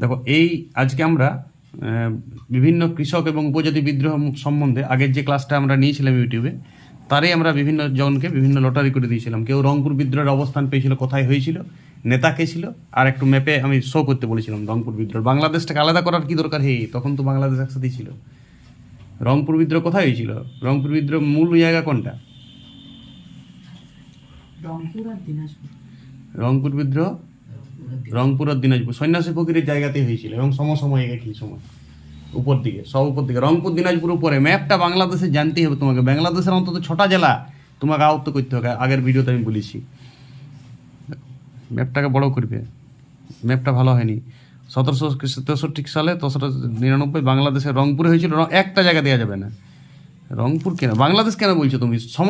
দেখো এই আজকে আমরা বিভিন্ন কৃষক এবং উপজাতি বিদ্রোহ সম্বন্ধে আগের যে ক্লাসটা আমরা নিয়েছিলাম ইউটিউবে তারই আমরা বিভিন্ন জনকে বিভিন্ন লটারি করে দিয়েছিলাম। কেউ রংপুর বিদ্রোহের অবস্থান পেয়েছিল কোথায় হয়েছিল নেতা কে ছিল আর একটু ম্যাপে আমি শো করতে বলেছিলাম রংপুর বিদ্রোহ। বাংলাদেশটাকে আলাদা করার কি দরকার? হে তখন তো বাংলাদেশ একসাথেই ছিল। রংপুর বিদ্রোহ কোথায় হয়েছিল? রংপুর বিদ্রোহ মূল জায়গা কোনটা? রংপুর বিদ্রোহ রংপুর আর দিনাজপুর, সন্ন্যাসী ফকিরের জায়গাতেই হয়েছিল এবং সমসাময়িক একই সময় উপর দিকে সব উপর দিকে রংপুর, দিনাজপুর উপরে, ম্যাপটা বাংলাদেশে জানতেই হবে তোমাকে। বাংলাদেশের অন্তত ছটা জেলা তোমাকে আয়ত্ত করতে হবে। আগের ভিডিওতে আমি বলেছি। ম্যাপটাকে বড় করবে। ম্যাপটা ভালো হয়নি। সতেরোশো তেষট্টি সালে তেসরা নিরানব্বই বাংলাদেশের রংপুরে হয়েছিল। একটা জায়গা দেওয়া যাবে না। রংপুর কেন? বাংলাদেশ কেন বলছো তুমি? সম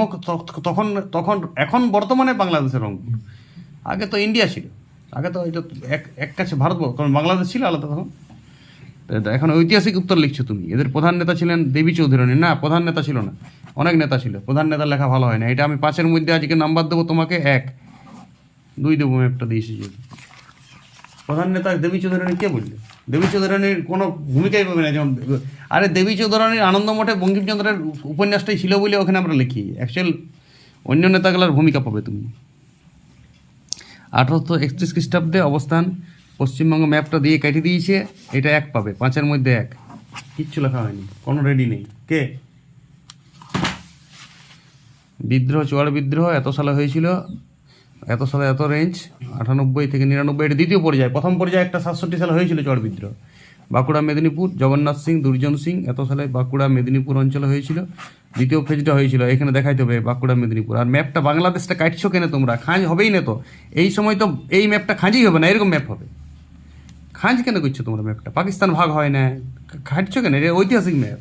তখন তখন এখন বর্তমানে বাংলাদেশের রংপুর। আগে তো ইন্ডিয়া ছিল। আগে তো এটা এক এক কাছে ভারত কারণ বাংলাদেশ ছিল আলাদা তখন। এখন ঐতিহাসিক উত্তর লিখছো তুমি। এদের প্রধান নেতা ছিলেন দেবী চৌধুরানী। না, প্রধান নেতা ছিল না। অনেক নেতা ছিল। প্রধান নেতা লেখা ভালো হয় না। এটা আমি পাঁচের মধ্যে আজকে নাম্বার দেবো তোমাকে এক। দুই দেবো ম্যাপটা দিয়েছি যদি প্রধান নেতা দেবী চৌধুরানী কে বললে? দেবী চৌধুরানীর কোনো ভূমিকাই পাবে না। যেমন, আরে দেবী চৌধুরানীর আনন্দমঠে বঙ্কিমচন্দ্রের উপন্যাসটাই ছিল বলে ওখানে আমরা লিখি। অ্যাকচুয়াল অন্য নেতাগুলোর ভূমিকা পাবে তুমি। আঠারোশো একত্রিশ খ্রিস্টাব্দে অবস্থান পশ্চিমবঙ্গ ম্যাপটা দিয়ে কেটে দিয়েছে। এটা এক পাবে, পাঁচের মধ্যে এক। কিচ্ছু লেখা হয়নি, কোনো রেডি নেই। কে? বিদ্রোহ চুয়াড় বিদ্রোহ, এত সালে হয়েছিল, এত সালে এত রেঞ্জ আটানব্বই থেকে নিরানব্বই, এটা দ্বিতীয় পর্যায়ে, প্রথম পর্যায়ে একটা সাতষট্টি সালে হয়েছিল চড় বিদ্রোহ। বাঁকুড়া, মেদিনীপুর, জগন্নাথ সিং, দুর্জন সিং, এত সালে বাঁকুড়া, মেদিনীপুর অঞ্চলে হয়েছিল। দ্বিতীয় ফেজটা হয়েছিল, এখানে দেখাইতে হবে বাঁকুড়া, মেদিনীপুর। আর ম্যাপটা বাংলাদেশটা কাটছো কেন তোমরা? খাঁজ হবেই না তো। এই সময় তো এই ম্যাপটা খাঁজই হবে না, এরকম ম্যাপ হবে। খাঁজ কেন করছ তোমরা ম্যাপটা? পাকিস্তান ভাগ হয় না। খাটছো কেন? এটা ঐতিহাসিক ম্যাপ।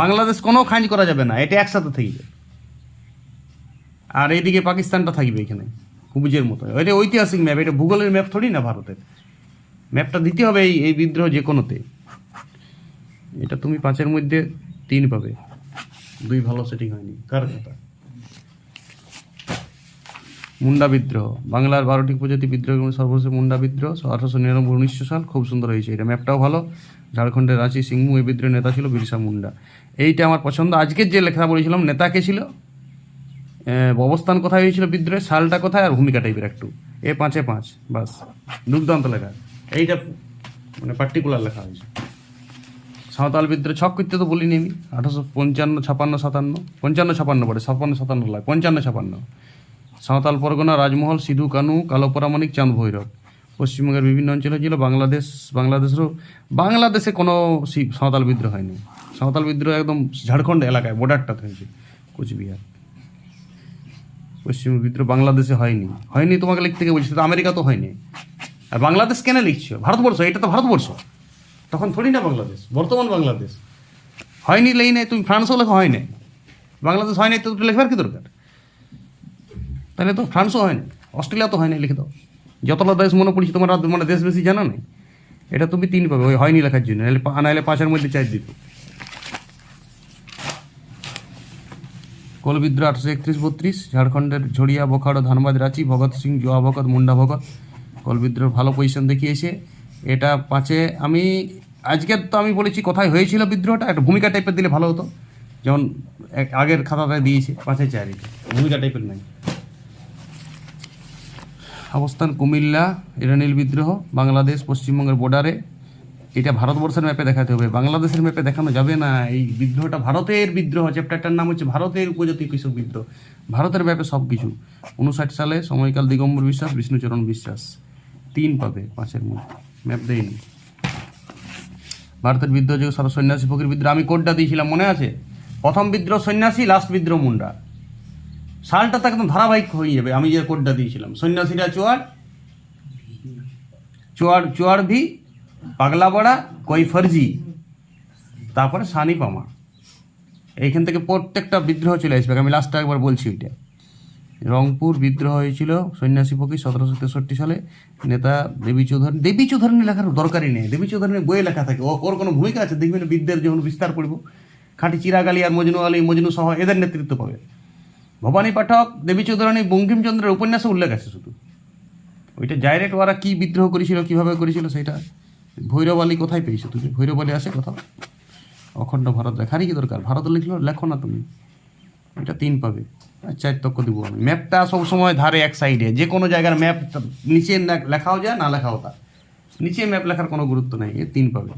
বাংলাদেশ কোনো খাঁজ করা যাবে না, এটা একসাথে থাকবে আর এইদিকে পাকিস্তানটা থাকবে এখানে, কুবুজের মতো। এটা ঐতিহাসিক ম্যাপ, এটা ভূগোলের ম্যাপ থোড়ি না ভারতের? ম্যাপটা দিতে হবে এই এই বিদ্রোহ যে কোনোতে। এটা তুমি পাঁচের মধ্যে তিন পাবে। দুই ভালো সেটিং হয়নি। কার কথা? মুন্ডা বিদ্রোহ। বাংলার বারোটি প্রজাতি বিদ্রোহের মধ্যে সর্বশেষ মুন্ডা বিদ্রোহ। আঠারোশো নিরানব্বই, উনিশশো সাল, খুব সুন্দর হয়েছে। এটা ম্যাপটাও ভালো। ঝাড়খণ্ডের রাঁচি সিংমু এই বিদ্রোহের নেতা ছিল বিরসা মুন্ডা। এইটা আমার পছন্দ। আজকের যে লেখা বলেছিলাম, নেতা কে ছিল? অবস্থান কোথায় হয়েছিল বিদ্রোহের সালটা কোথায়? আর ভূমিকা টাইপের একটু। এ পাঁচে পাঁচ। বাস। দুর্দান্ত লেখা। এইটা মানে পার্টিকুলার লেখা হয়েছে। সাঁওতাল বিদ্রোহ, ছক করতে তো বলিনি আমি। আঠারোশো পঞ্চান্ন, ছাপান্ন, সাতান্ন। পঞ্চান্ন, ছাপান্ন পড়ে, ছাপান্ন, সাতান্ন লাগে। পঞ্চান্ন, ছাপান্ন। সাঁওতাল পরগনা, রাজমহল, সিধু, কানু কালো পরামানিক চাঁদ ভৈরব। পশ্চিমবঙ্গের বিভিন্ন অঞ্চলে ছিল বাংলাদেশ। বাংলাদেশেরও, বাংলাদেশে কোনো সাঁওতাল বিদ্রোহ হয়নি। সাঁওতাল বিদ্রোহ একদম ঝাড়খণ্ড এলাকায় বর্ডারটাতে হয়েছে কোচবিহার। পশ্চিম বিদ্রোহ বাংলাদেশে হয়নি। হয়নি তোমাকে লিখতে গিয়ে বলছি আমেরিকা তো হয়নি। আর বাংলাদেশ কেন লিখছো? ভারতবর্ষ এটা তো ভারতবর্ষ। তখন থোড়ি না বাংলাদেশ বর্তমান বাংলাদেশ। হয়নি লেই নাই তুমি ফ্রান্সও লেখা হয় নাই। বাংলাদেশ হয় নাই তো লেখবার কি দরকার? তাহলে তো ফ্রান্সও হয় না অস্ট্রেলিয়া তো হয় না লিখে দাও। যতটা দেশ মনে পড়ছে তোমার মানে দেশ বেশি জানা নেই এটা তুমি তিন পাবে ওই হয়নি লেখার জন্য নাহলে নাহলে পাঁচের মধ্যে চার দিত। কোল বিদ্রোহ আটশো একত্রিশ বত্রিশ ঝাড়খণ্ডের ঝড়িয়া বোখারো ধানবাদ রাঁচি ভগৎ সিং জোয়া ভগৎ মুন্ডা ভগৎ কোল বিদ্রোহ ভালো পজিশন দেখিয়েছে। এটা পাঁচে আমি, আজকে তো আমি বলেছি কোথায় হয়েছিল বিদ্রোহটা, একটা ভূমিকা টাইপের দিলে ভালো হতো। যেমন আগের খাতাটায় দিয়েছে পাঁচে চার। ভূমিকা টাইপের নাই। অবস্থান কুমিল্লা, ইরানিল বিদ্রোহ, বাংলাদেশ পশ্চিমবঙ্গের বর্ডারে এটা ভারতবর্ষের ম্যাপে দেখাতে হবে। বাংলাদেশের ম্যাপে দেখানো যাবে না। এই বিদ্রোহটা ভারতের বিদ্রোহ চ্যাপ্টারটার নাম হচ্ছে ভারতের উপজাতি কৃষক বিদ্রোহ। ভারতের ম্যাপে সব কিছু উনষাট সালে সময়কাল দিগম্বর বিশ্বাস, বিষ্ণুচরণ বিশ্বাস। পাবে পাঁচের মধ্যে। ম্যাপ দেয়নি ভারতের বিদ্রোহ যে সারা সন্ন্যাসী ফকির বিদ্রোহ। আমি কোডটা দিয়েছিলাম, মনে আছে? প্রথম বিদ্রোহ সন্ন্যাসী লাস্ট বিদ্রোহ মুন্ডা। সালটা তো একদম ধারাবাহিক হয়ে যাবে, আমি যে কোডটা দিয়েছিলাম। সন্ন্যাসীরা চোয়ার চোয়ার চোয়ার ভি পাগলাপাড়া কই তারপরে সানি পামা এইখান থেকে প্রত্যেকটা বিদ্রোহ চলে আসবে, আমি লাস্টটা একবার বলছি ওইটা। রংপুর বিদ্রোহ হয়েছিল সন্ন্যাসী ফকির সতেরোশো তেষট্টি সালে। নেতা দেবী চৌধুরী দেবী চৌধুরী লেখার দরকারই নেই। দেবী চৌধুরী বইয়ে লেখা থাকে। ওর কোনো ভূমিকা আছে? দেখবি না বিদ্যের যখন বিস্তার করব খাঁটি চিরাগ আলী আর মজনু আলী, মজনু সহ এদের নেতৃত্ব পাবে। ভবানী পাঠক দেবী চৌধুরানী বঙ্কিমচন্দ্রের উপন্যাসে উল্লেখ আছে শুধু। ওইটা ডাইরেক্ট ওরা কী বিদ্রোহ করেছিল, কীভাবে করেছিল সেটা ভৈরবালি কোথায় পেয়েছ তুমি? ভৈরব আলী আছে কোথাও? অখণ্ড ভারত লেখারই কি দরকার? ভারত লিখলো, লেখো না তুমি। এটা তিন পাবে। আর চার তক্ক দিব আমি। ম্যাপটা সবসময় ধারে এক সাইডে যে কোনো জায়গার ম্যাপ নিচে লেখাও যায়, না লেখাও তা। নিচে ম্যাপ লেখার কোনো গুরুত্ব নেই, এ তিন পাবে।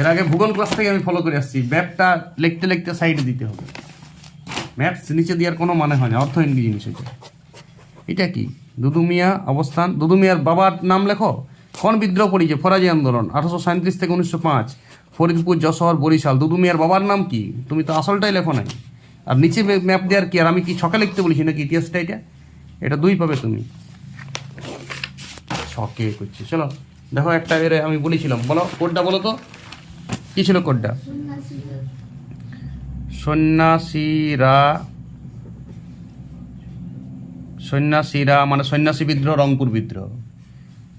এর আগে ভূগোল ক্লাস থেকে আমি ফলো করে আসছি। ম্যাপটা লিখতে লিখতে সাইডে দিতে হবে। ম্যাপ নিচে দেওয়ার কোনো মানে হয় না, অর্থহীন জিনিস এটা। এটা কি? দুদুমিয়া অবস্থান। দুদুমিয়ার বাবার নাম লেখো? কোন বিদ্রোহ পড়িয়েছে ফরাজি আন্দোলন, আঠারোশো সাঁত্রিশ থেকে উনিশশো পাঁচ। ফরিদপুর, যশোর, বরিশাল। দুদুমিয়ার বাবার নাম কি? তুমি তো আসলটাই লেখো নাই। আর নিচে ম্যাপ দেওয়ার কি? আর আমি কি ছকে লিখতে বলেছি নাকি ইতিহাসটা এটা? এটা দুই পাবে তুমি। ছকে করছি। চলো, দেখো একটা এর আমি বলেছিলাম। বলো, কোডটা বলো তো। কি ছিল কোডটা? সন্ন্যাসীরা সন্ন্যাসীরা মানে সন্ন্যাসী বিদ্রোহ, রংপুর বিদ্রোহ।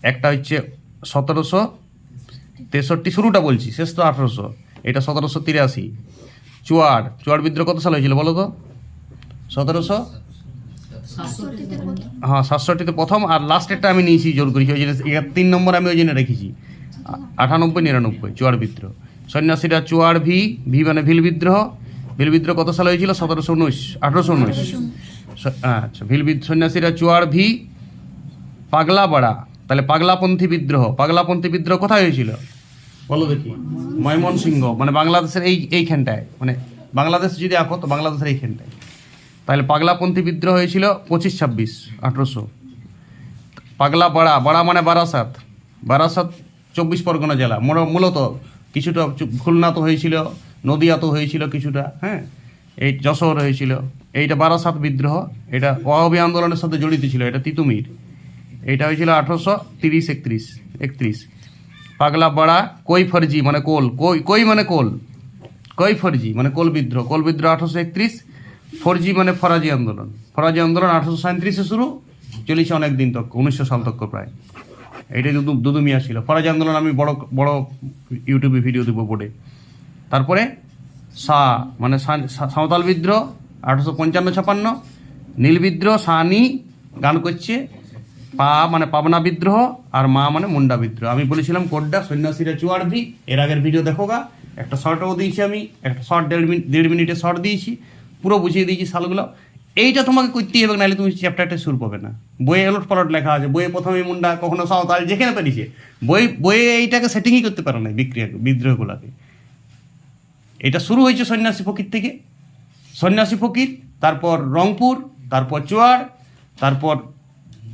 একটা হচ্ছে সতেরোশো তেষট্টি, শুরুটা বলছি, শেষ তো আঠারোশো। এটা সতেরোশো তিরাশি। চুয়াড় চুয়াড় বিদ্রোহ কত সাল হয়েছিল বলো তো? সতেরোশো? হ্যাঁ সাতষট্টিতে প্রথম আর লাস্টেরটা আমি নিয়েছি, জোর করেছি। ওই জন্য তিন নম্বর আমি ওই জন্য রেখেছি। আটানব্বই, নিরানব্বই চুয়াড় বিদ্রোহ। সন্ন্যাসীরা চুয়াড় ভি ভি মানে ভিল বিদ্রোহ। ভিল বিদ্রোহ কত সালে হয়েছিল? সতেরোশো উনিশ, আঠারোশো উনিশ। আচ্ছা ভিল সন্ন্যাসীরা চুয়াড় ভি, পাগলাপাড়া। তাহলে পাগলাপন্থী বিদ্রোহ। পাগলাপন্থী বিদ্রোহ কোথায় হয়েছিল? বলো দেখি। ময়মনসিংহ মানে বাংলাদেশের এই এইখানটায় মানে বাংলাদেশ যদি আঁকো, তো বাংলাদেশের এইখানটায় তাহলে পাগলাপন্থী বিদ্রোহ হয়েছিল পঁচিশ ছাব্বিশ, আঠেরোশো। পাগলা বাড়া বাড়া মানে বারাসাত। বারাসাত চব্বিশ পরগনা জেলা। মূলত কিছুটা খুলনা তো হয়েছিল নদিয়া তো হয়েছিল কিছুটা হ্যাঁ? এই যশোর হয়েছিল। এইটা বারাসাত বিদ্রোহ। এটা ওয়াহবী আন্দোলনের সাথে জড়িত ছিল। এটা তিতুমির। এটা হয়েছিল আঠেরোশো তিরিশ, একত্রিশ একত্রিশ। পাগলা বাড়া, কই ফরজি মানে কোল, কই কই মানে কোল? কই ফরজি মানে কোল বিদ্রোহ। কোল বিদ্রোহ আঠারোশো একত্রিশ, ফরজি মানে ফরাজি আন্দোলন। ফরাজি আন্দোলন আঠারোশো সাঁত্রিশে শুরু, চলেছে অনেক দিন তক, উনিশশো সাল তক প্রায়। এইটাই দুদু মিয়া ছিল ফরাজি আন্দোলন আমি বড় বড় ইউটিউবে ভিডিও দেবো বোর্ডে। তারপরে সা মানে সাঁওতাল বিদ্রোহ, আঠারোশো পঞ্চান্ন ছাপান্ন, নীল বিদ্রোহ, সানি, গান করছে পা মানে পাবনা বিদ্রোহ আর মা মানে মুন্ডা বিদ্রোহ। আমি বলেছিলাম, কোডটা সন্ন্যাসীরা চুয়াড়ভি এর আগের ভিডিও দেখো গা একটা শর্টও দিয়েছি আমি, একটা শর্ট দেড় মিনিট দেড় মিনিটে শর্ট দিয়েছি, পুরো বুঝিয়ে দিয়েছি সালগুলো এইটা তোমাকে করতেই হবে, নাহলে তুমি চ্যাপ্টারটা শুরু পাবে না। বইয়ে এলট পালট লেখা আছে, বইয়ে প্রথমে মুন্ডা, কখনো সাঁওতাল, যেখানে পেরিছে বই বইয়ে এইটাকে সেটিংই করতে পারো না বিক্রিয়া বিদ্রোহগুলোকে। এটা শুরু হয়েছে সন্ন্যাসী ফকির থেকে। সন্ন্যাসী ফকির, তারপর রংপুর, তারপর চুয়াড়, তারপর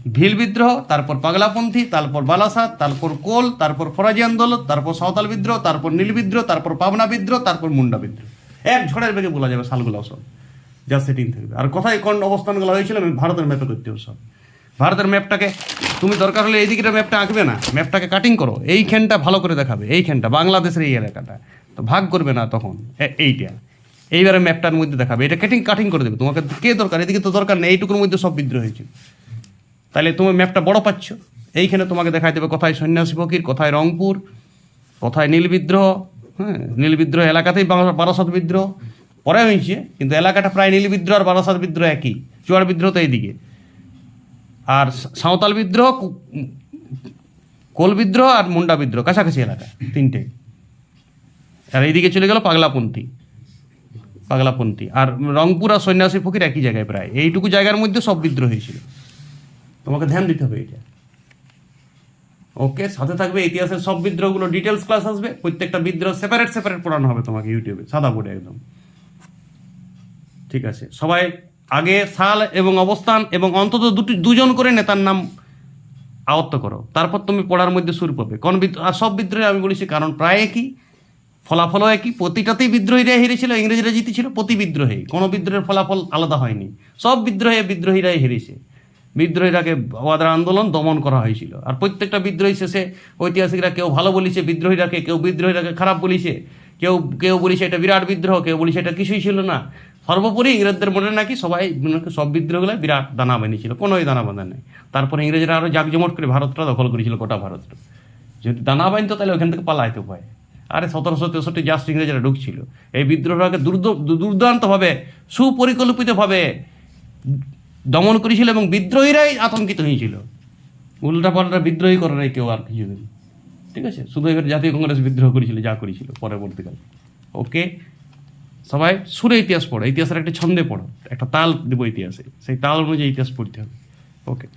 ভিল বিদ্রোহ, তারপর পাগলাপন্থী, তারপর বালাসাত, তারপর কোল, তারপর ফরাজি আন্দোলন, তারপর সাঁওতাল বিদ্রোহ, তারপর নীল বিদ্রোহ, তারপর পাবনা বিদ্রোহ, তারপর মুন্ডা বিদ্রোহ। এক ঝড়ের বেগে বলা যাবে সালগুলো সব যা সেটিং থাকবে। আর কোথায় কোন অবস্থানগুলো হয়েছিল, আমি ভারতের ম্যাপে করতে হবে সব। ভারতের ম্যাপটাকে, তুমি দরকার হলে এইদিকে ম্যাপটা আঁকবে না। ম্যাপটাকে কাটিং করো। এইখানটা ভালো করে দেখাবে। এইখানটা বাংলাদেশের এই এলাকাটা। তো ভাগ করবে না তখন। এইটা। এইবারে ম্যাপটার মধ্যে দেখাবে। এটা কাটিং কাটিং করে দেবে। তোমাকে কে দরকার? এদিকে তো দরকার নেই। এইটুকুর মধ্যে সব বিদ্রোহ হয়েছে তাহলে তুমি ম্যাপটা বড় পাচ্ছ। এইখানে তোমাকে দেখাই দেবে কোথায় সন্ন্যাসী ফকির, কোথায় রংপুর, কোথায় নীল বিদ্রোহ হ্যাঁ নীল বিদ্রোহ এলাকাতেই বারাসাত বিদ্রোহ। পরে হয়েছে, কিন্তু এলাকাটা প্রায় নীল বিদ্রোহ আর বারাসাত বিদ্রোহ একই, চুয়ার বিদ্রোহ তো এইদিকে। আর সাঁওতাল বিদ্রোহ কোল বিদ্রোহ আর মুন্ডা বিদ্রোহ, কাছাকাছি এলাকা, তিনটে। আর এইদিকে চলে গেল পাগলাপন্থী পাগলাপন্থী। আর রংপুর আর সন্ন্যাসী ফকির একই জায়গায় প্রায়। এইটুকু জায়গার মধ্যে সব বিদ্রোহ হয়েছিল। তোমাকে ধ্যান দিতে হবে এটা। ওকে সাথে থাকবে ইতিহাসের সব বিদ্রোহগুলো ডিটেলস ক্লাস আসবে, প্রত্যেকটা বিদ্রোহ সেপারেট সেপারেট পড়ানো হবে তোমাকে ইউটিউবে সাদা বোর্ডে একদম। ঠিক আছে, সবাই আগে সাল এবং অবস্থান এবং অন্তত দুটি, দুজন করে নেতার নাম আয়ত্ত করো। তারপর তুমি পড়ার মধ্যে সুর পাবে। কোন বিদ্রোহ, আর সব বিদ্রোহে আমি বলেছি কারণ প্রায় একই, ফলাফলও একই, প্রতিটাতেই বিদ্রোহীরা হেরেছিল ইংরেজরা জিতেছিল, প্রতি বিদ্রোহে কোনো বিদ্রোহের ফলাফল আলাদা হয়নি। সব বিদ্রোহে বিদ্রোহীরাই হেরেছে। বিদ্রোহীরাকে ওয়াদার আন্দোলন দমন করা হয়েছিল। আর প্রত্যেকটা বিদ্রোহী শেষে ঐতিহাসিকরা কেউ ভালো বলিছে বিদ্রোহীরাকে কেউ বিদ্রোহীরাকে খারাপ বলিছে, কেউ কেউ বলিছে এটা বিরাট বিদ্রোহ, কেউ বলিছে এটা কিছুই ছিল না। সর্বোপরি ইংরেজদের মনে নাকি সবাই সব বিদ্রোহগুলো বিরাট দানা বানিয়েছিল, কোনোই দানা বাঁধা নেই। তারপরে ইংরেজরা আরও জাকজমট করে ভারতটা দখল করেছিল, গোটা ভারতটা যদি দানা বানতো তাহলে ওখান থেকে পালাইতে পায় আরে সতেরোশো তেষট্টি জাস্ট ইংরেজরা ঢুকছিল। এই বিদ্রোহটাকে দুর্দ- দুর্দান্তভাবে, সুপরিকল্পিতভাবে দমন করেছিল এবং বিদ্রোহীরাই আতঙ্কিত হয়েছিল। উল্টাপাল্টা বিদ্রোহী করে নাই কেউ আর কিছুদিন। ঠিক আছে? শুধু এবার জাতীয় কংগ্রেস বিদ্রোহ করেছিল, যা করেছিল পরবর্তীকালে। ওকে? সবাই সুরে ইতিহাস পড়ো, ইতিহাসের একটা ছন্দে পড়ো, একটা তাল দেবো ইতিহাসে। সেই তাল অনুযায়ী ইতিহাস পড়তে হবে। ওকে?